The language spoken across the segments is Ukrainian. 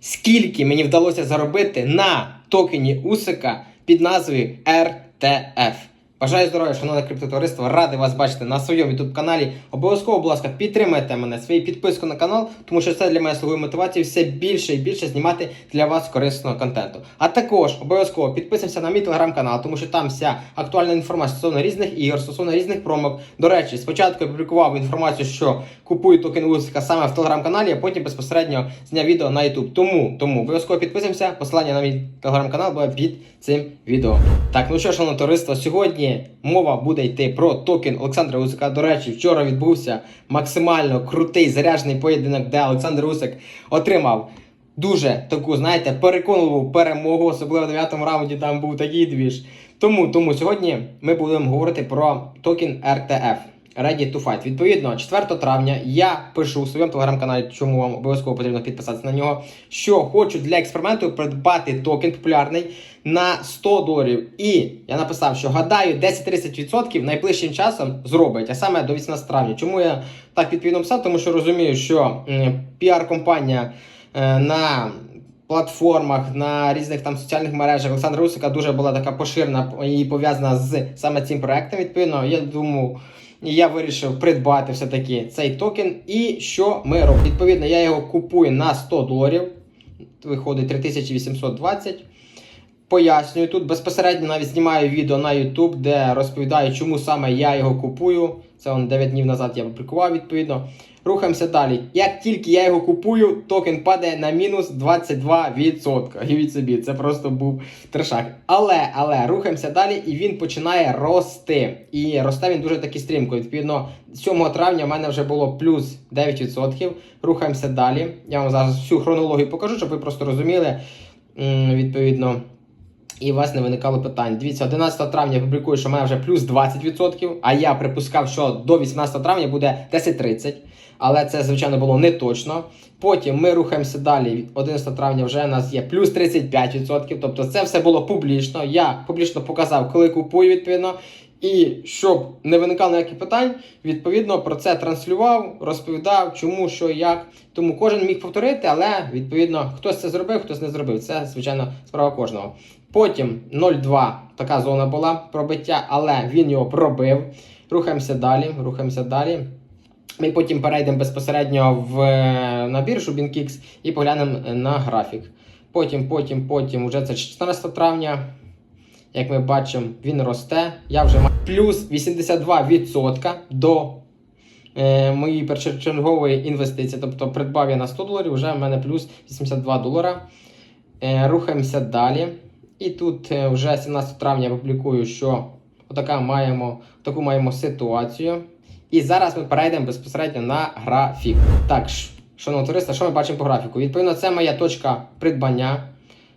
скільки мені вдалося заробити на токені Усика під назвою RTF. Бажаю здоров'я, шановне криптотовариство, радий вас бачити на своєму youtube каналі. Обов'язково, будь ласка, підтримайте мене своєю підпискою на канал, тому що це для мене слугує мотивації все більше і більше знімати для вас корисного контенту. А також обов'язково підписуйся на мій телеграм-канал, тому що там вся актуальна інформація стосовно різних ігор, стосовно різних промок. До речі, спочатку я публікував інформацію, що купую токен Усика саме в телеграм-каналі, а потім безпосередньо зняв відео на YouTube. Тому, тому обов'язково підписуємося. Посилання на мій телеграм-канал буде під цим відео. Так, ну що, шановне товариство, сьогодні мова буде йти про токен Олександра Усика. До речі, вчора відбувся максимально крутий заряджений поєдинок, де Олександр Усик отримав. Дуже таку, знаєте, переконливу перемогу, особливо в 9 раунді там був такий двіж. Тому, тому сьогодні ми будемо говорити про токен RTF. Ready to Fight. Відповідно, 4 травня я пишу у своєму телеграм-каналі, чому вам обов'язково потрібно підписатися на нього. Що хочу для експерименту придбати токен популярний на 100 доларів. І я написав, що гадаю, 10-30% найближчим часом зробить, а саме до 18 травня. Чому я так відповідно писав? Тому що розумію, що піар-компанія е, на платформах, на різних там соціальних мережах Олександра Русика дуже була така поширена і пов'язана з саме цим проектом. Відповідно, я думаю. І я вирішив придбати все-таки цей токен. І що ми робимо? Відповідно, я його купую на 100 доларів. Виходить 3820. Пояснюю тут безпосередньо навіть знімаю відео на YouTube, де розповідаю, чому саме я його купую. Це он 9 днів назад я опублікував відповідно. Рухаємося далі. Як тільки я його купую, токен падає на мінус 22%. Гівіть собі, це просто був трешак. Але, але рухаємося далі, і він починає рости. І росте він дуже таки стрімко. Відповідно, 7 травня в мене вже було плюс 9%. Рухаємося далі. Я вам зараз всю хронологію покажу, щоб ви просто розуміли. Відповідно. І у вас не виникало питань. Дивіться, 11 травня я публікую, що в мене вже плюс 20%, а я припускав, що до 18 травня буде 10-30, але це, звичайно, було не точно. Потім ми рухаємося далі. Від 11 травня вже у нас є плюс 35%. Тобто це все було публічно. Я публічно показав, коли купую, відповідно. І щоб не виникало ніяких питань, відповідно про це транслював, розповідав, чому, що, як. Тому кожен міг повторити, але відповідно хтось це зробив, хтось не зробив. Це, звичайно, справа кожного. Потім 0,2 така зона була пробиття, але він його пробив. Рухаємося далі, рухаємося далі. Ми потім перейдемо безпосередньо в, е, на біржу і поглянемо на графік. Потім, потім, потім, уже це 14 травня. Як ми бачимо, він росте. Я вже маю плюс 82% до е, моєї першочергової інвестиції. Тобто придбав я на 100 доларів, вже в мене плюс 82 долара. Е, рухаємося далі. І тут е, вже 17 травня я публікую, що отака маємо, таку маємо ситуацію. І зараз ми перейдемо безпосередньо на графік. Так, ш- шановне товариство, що ми бачимо по графіку? Відповідно, це моя точка придбання.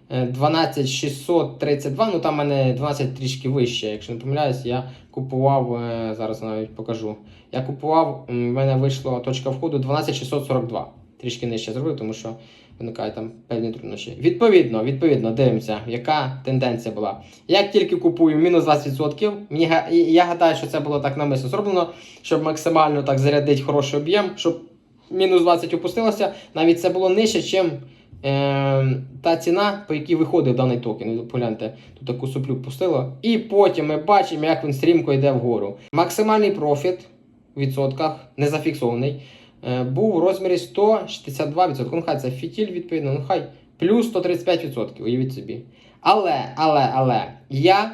Е, 12632, ну там в мене 12 трішки вище, якщо не помиляюсь, я купував, е, зараз навіть покажу. Я купував, в мене вийшла точка входу 12642. Трішки нижче зробив, тому що виникають там певні труднощі. Відповідно, відповідно, дивимося, яка тенденція була. Як тільки купую мінус 20%, мені, я гадаю, що це було так намисно зроблено, щоб максимально так зарядити хороший об'єм, щоб мінус 20 опустилося. Навіть це було нижче, е, та ціна, по якій виходив даний токен. Погляньте, тут таку суплю пустило. І потім ми бачимо, як він стрімко йде вгору. Максимальний профіт в відсотках, не зафіксований, е, був у розмірі 162%. Ну, хай це фітіль, відповідно, ну хай плюс 135%, уявіть собі. Але, але, але, я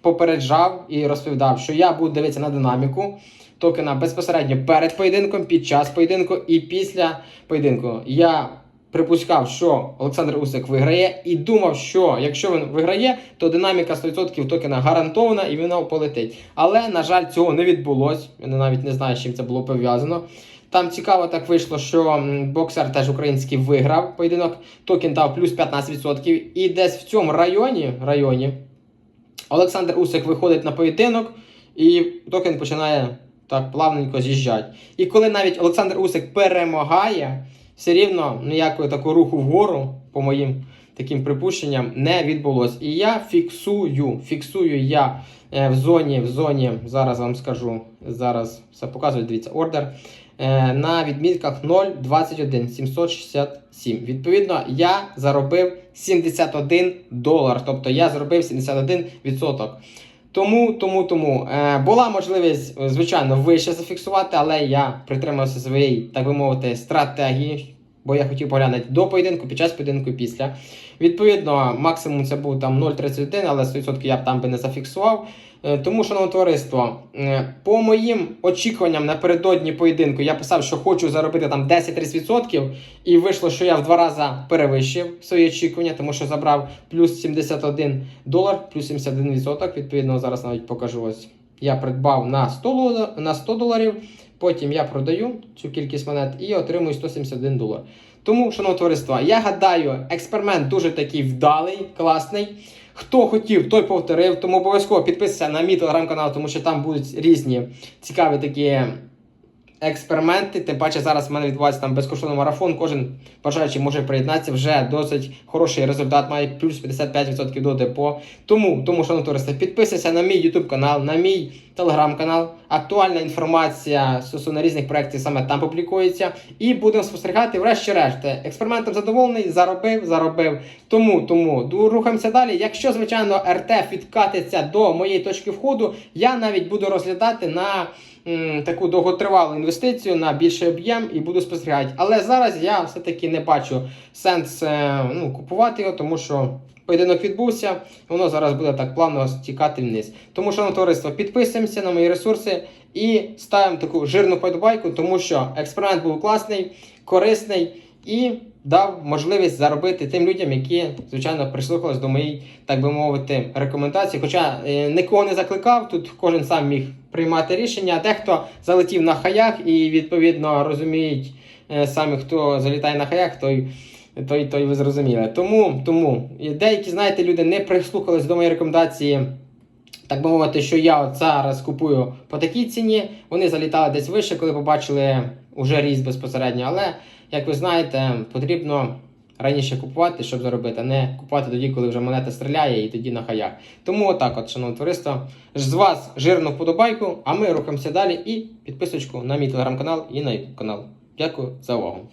попереджав і розповідав, що я буду дивитися на динаміку токена безпосередньо перед поєдинком, під час поєдинку і після поєдинку. Я припускав, що Олександр Усик виграє, і думав, що якщо він виграє, то динаміка 100% токена гарантована і вона полетить. Але, на жаль, цього не відбулось. Я навіть не знаю, з чим це було пов'язано. Там цікаво так вийшло, що боксер теж український виграв поєдинок. Токен дав плюс 15%. І десь в цьому районі, районі Олександр Усик виходить на поєдинок, і токен починає так плавненько з'їжджати. І коли навіть Олександр Усик перемагає, все рівно ніякого такого руху вгору, по моїм таким припущенням, не відбулось. І я фіксую, фіксую я е, в зоні, в зоні, зараз вам скажу, зараз все показую, дивіться, ордер. е, на відмітках 0,21 767. Відповідно, я заробив 71 долар. Тобто я заробив 71%. Тому, тому, тому е, була можливість, е, звичайно, вище зафіксувати, але я притримався своєї, так би мовити, стратегії, бо я хотів поглянути до поєдинку, під час поєдинку після. Відповідно, максимум це був там 0,31, але 100% я б там би не зафіксував. Е, Тому, шановне товариство, е, по моїм очікуванням напередодні поєдинку я писав, що хочу заробити там 10-30%, і вийшло, що я в два рази перевищив свої очікування, тому що забрав плюс 71 долар, плюс 71%. Відповідно, зараз навіть покажу ось. Я придбав на 100, на 100 доларів, потім я продаю цю кількість монет і отримую 171 долар. Тому, шановне товариство, я гадаю, експеримент дуже такий вдалий, класний. Хто хотів, той повторив. Тому обов'язково підписуйся на мій телеграм-канал, тому що там будуть різні цікаві такі експерименти. Тим паче зараз в мене відбувається там безкоштовний марафон. Кожен бажаючий може приєднатися. Вже досить хороший результат, має плюс 55% до депо. Тому, тому шановне товариство, підписуйся на мій YouTube канал, на мій телеграм-канал. Актуальна інформація стосовно різних проєктів саме там публікується. І будемо спостерігати, врешті-решт. Експериментом задоволений, заробив, заробив. Тому, тому рухаємося далі. Якщо, звичайно, РТ відкатиться до моєї точки входу, я навіть буду розглядати на м, таку довготривалу інвестицію на більший об'єм і буду спостерігати. Але зараз я все-таки не бачу сенс е, ну, купувати його, тому що. Поєдинок відбувся, воно зараз буде так плавно стікати вниз. Тому, шановне товариство, підписуємося на мої ресурси і ставимо таку жирну подобайку, тому що експеримент був класний, корисний і дав можливість заробити тим людям, які, звичайно, прислухались до моєї, так би мовити, рекомендації. Хоча е, нікого не закликав, тут кожен сам міг приймати рішення. Дехто залетів на хаях і відповідно розуміють е, самі, хто залітає на хаях, той. Той, той ви зрозуміли. Тому, тому деякі, знаєте, люди не прислухались до моєї рекомендації, так би мовити, що я зараз купую по такій ціні. Вони залітали десь вище, коли побачили уже ріст безпосередньо. Але, як ви знаєте, потрібно раніше купувати, щоб заробити, а не купувати тоді, коли вже монета стріляє і тоді на хаях. Тому отак, от, шановне товариство, з вас жирну вподобайку, а ми рухаємося далі і підписочку на мій телеграм-канал і на YouTube канал. Дякую за увагу.